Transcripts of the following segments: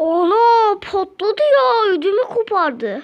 Ana patladı ya ödümü kopardı.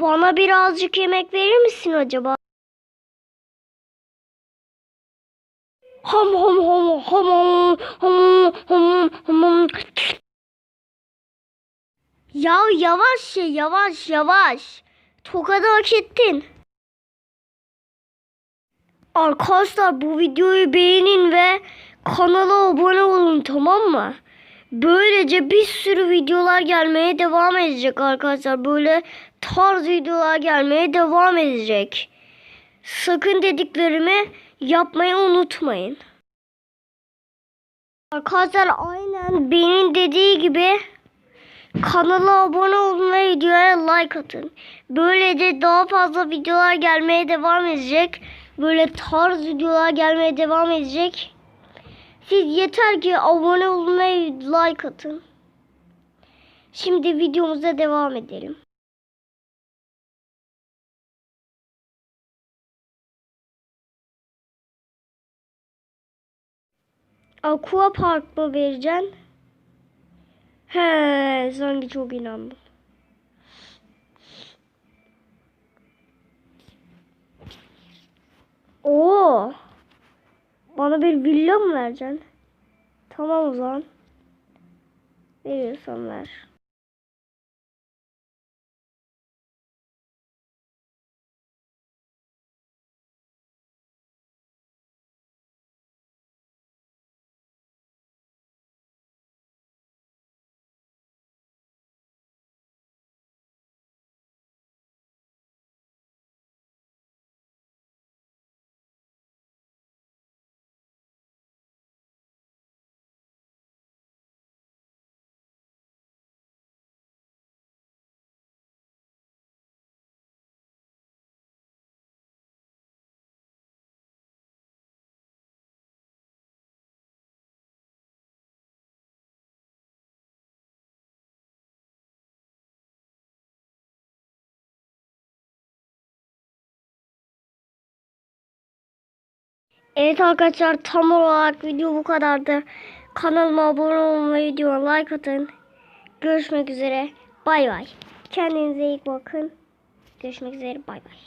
Bana birazcık yemek verir misin acaba? Ham ham ham ham ham ham ham. Ya yavaş ye yavaş yavaş. Tokadı hak ettin. Arkadaşlar bu videoyu beğenin ve kanala abone olun tamam mı? Böylece bir sürü videolar gelmeye devam edecek arkadaşlar. Böyle tarz videolar gelmeye devam edecek. Sakın dediklerimi yapmayı unutmayın. Arkadaşlar aynen benim dediği gibi kanala abone olun ve videoya like atın. Böylece daha fazla videolar gelmeye devam edecek. Böyle tarz videolar gelmeye devam edecek. Siz yeter ki abone ve like atın. Şimdi videomuza devam edelim. Aqua Park mı vereceksin? He, sanki çok inandım. Bana bir villa mı vereceksin? Tamam o zaman. Veriyorsan ver. Evet arkadaşlar tam olarak video bu kadardı. Kanalıma abone ve videoma like atın. Görüşmek üzere. Bay bay. Kendinize iyi bakın. Görüşmek üzere. Bay bay.